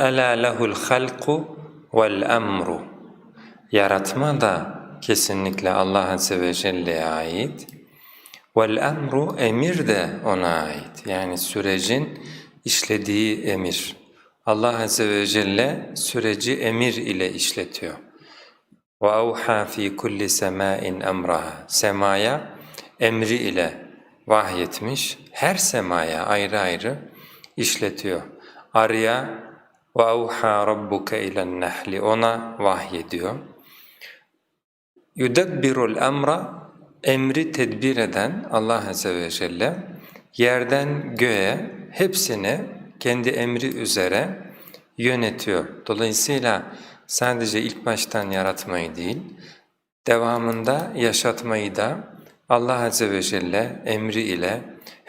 Ela lehul halku vel emru. Yaratma da kesinlikle Allah Azze ve Celle'ye ait. Vel emru emir de ona ait. Yani sürecin işlediği emir. Allah Azze ve Celle süreci emir ile işletiyor. وَاَوْحَى ف۪ي كُلِّ سَمَاءٍ اَمْرَهَا Semaya emri ile vahyetmiş, her semaya ayrı ayrı işletiyor. Arya وَاَوْحَى رَبُّكَ اِلَى النَّحْلِ Ona vahyediyor. يُدَبِّرُ الْاَمْرَ Emri tedbir eden Allah Azze ve Celle yerden göğe hepsini kendi emri üzere yönetiyor. Dolayısıyla sadece ilk baştan yaratmayı değil, devamında yaşatmayı da Allah Azze ve Celle emri ile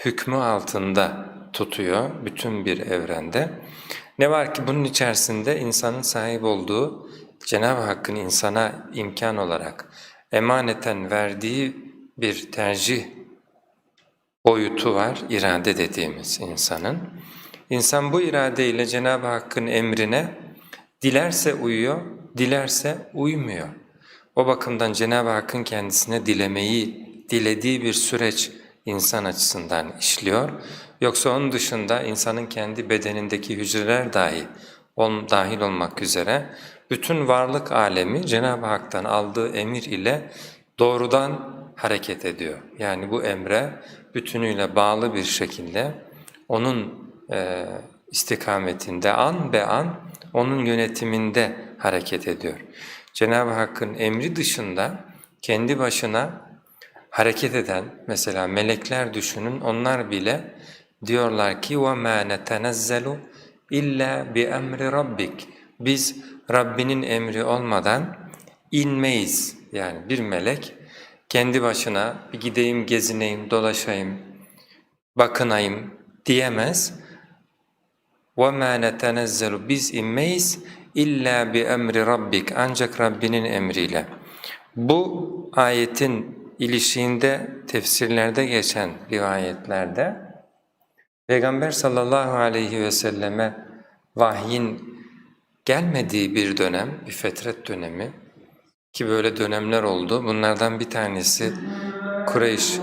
hükmü altında tutuyor bütün bir evrende. Ne var ki bunun içerisinde insanın sahip olduğu Cenab-ı Hakk'ın insana imkan olarak emaneten verdiği bir tercih boyutu var, irade dediğimiz insanın. İnsan bu iradeyle Cenab-ı Hakk'ın emrine dilerse uyuyor, dilerse uymuyor. O bakımdan Cenab-ı Hakk'ın kendisine dilemeyi, dilediği bir süreç insan açısından işliyor. Yoksa onun dışında insanın kendi bedenindeki hücreler dahi on, dahil olmak üzere bütün varlık alemi Cenab-ı Hak'tan aldığı emir ile doğrudan hareket ediyor. Yani bu emre bütünüyle bağlı bir şekilde onun e, istikametinde an be an onun yönetiminde hareket ediyor. Cenab-ı Hakk'ın emri dışında kendi başına hareket eden mesela melekler düşünün onlar bile diyorlar ki وَمَا نَتَنَزَّلُ illa bi emri rabbik. Biz Rabbinin emri olmadan inmeyiz. Yani bir melek kendi başına bir gideyim, gezineyim, dolaşayım, bakınayım diyemez. وَمَا نَتَنَزَّلُ Biz inmeyiz illa bi emri rabbik. Ancak Rabbinin emriyle. Bu ayetin ilişiğinde tefsirlerde geçen rivayetlerde Peygamber sallallahu aleyhi ve selleme vahyin gelmediği bir dönem, bir fetret dönemi ki böyle dönemler oldu. Bunlardan bir tanesi Kureyş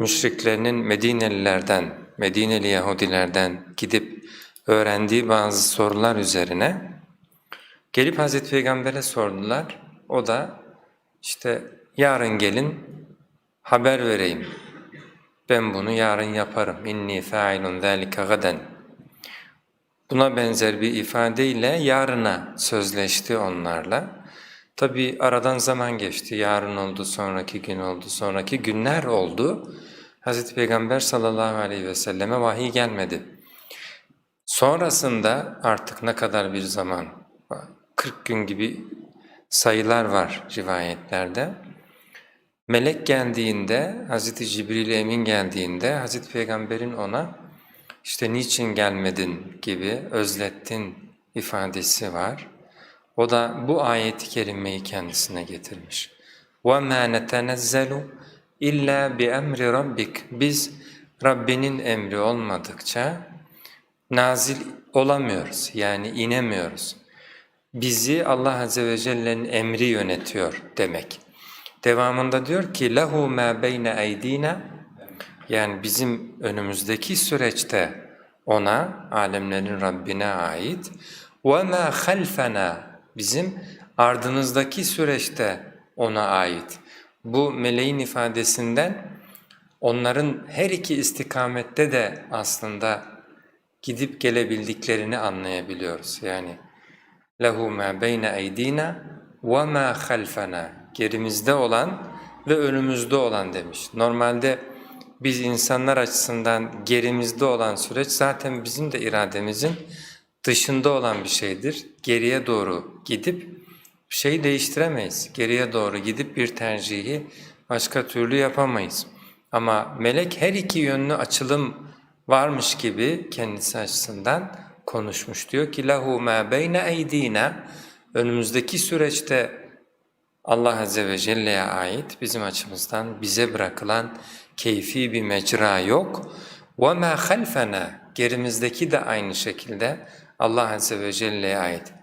müşriklerinin Medinelilerden, Medineli Yahudilerden gidip öğrendiği bazı sorular üzerine gelip Hazreti Peygamber'e sordular. O da işte yarın gelin haber vereyim. Ben bunu yarın yaparım. İnni fa'ilun zalika gaden. Buna benzer bir ifadeyle yarına sözleşti onlarla. Tabi aradan zaman geçti. Yarın oldu, sonraki gün oldu, sonraki günler oldu. Hz. Peygamber sallallahu aleyhi ve selleme vahiy gelmedi. Sonrasında artık ne kadar bir zaman, 40 gün gibi sayılar var rivayetlerde. Melek geldiğinde, Hz. Cibril Emin geldiğinde Hz. Peygamber'in ona işte niçin gelmedin gibi özlettin ifadesi var. O da bu ayeti kerimeyi kendisine getirmiş. وَمَا نَتَنَزَّلُ illa bi emri rabbik. Biz Rabbinin emri olmadıkça nazil olamıyoruz yani inemiyoruz. Bizi Allah Azze ve Celle'nin emri yönetiyor demek. Devamında diyor ki lehu ma beyne eydina yani bizim önümüzdeki süreçte ona alemlerin Rabbine ait ve ma halfena bizim ardımızdaki süreçte ona ait. Bu meleğin ifadesinden onların her iki istikamette de aslında gidip gelebildiklerini anlayabiliyoruz. Yani lehu ma beyne eydina ve ma halfana gerimizde olan ve önümüzde olan demiş. Normalde biz insanlar açısından gerimizde olan süreç zaten bizim de irademizin dışında olan bir şeydir. Geriye doğru gidip şeyi değiştiremeyiz. Geriye doğru gidip bir tercihi başka türlü yapamayız. Ama melek her iki yönlü açılım varmış gibi kendisi açısından konuşmuş. Diyor ki lahu ma beyne eydina önümüzdeki süreçte Allah Azze ve Celle'ye ait bizim açımızdan bize bırakılan keyfi bir mecra yok. وَمَا خَلْفَنَا Gerimizdeki de aynı şekilde Allah Azze ve Celle'ye ait.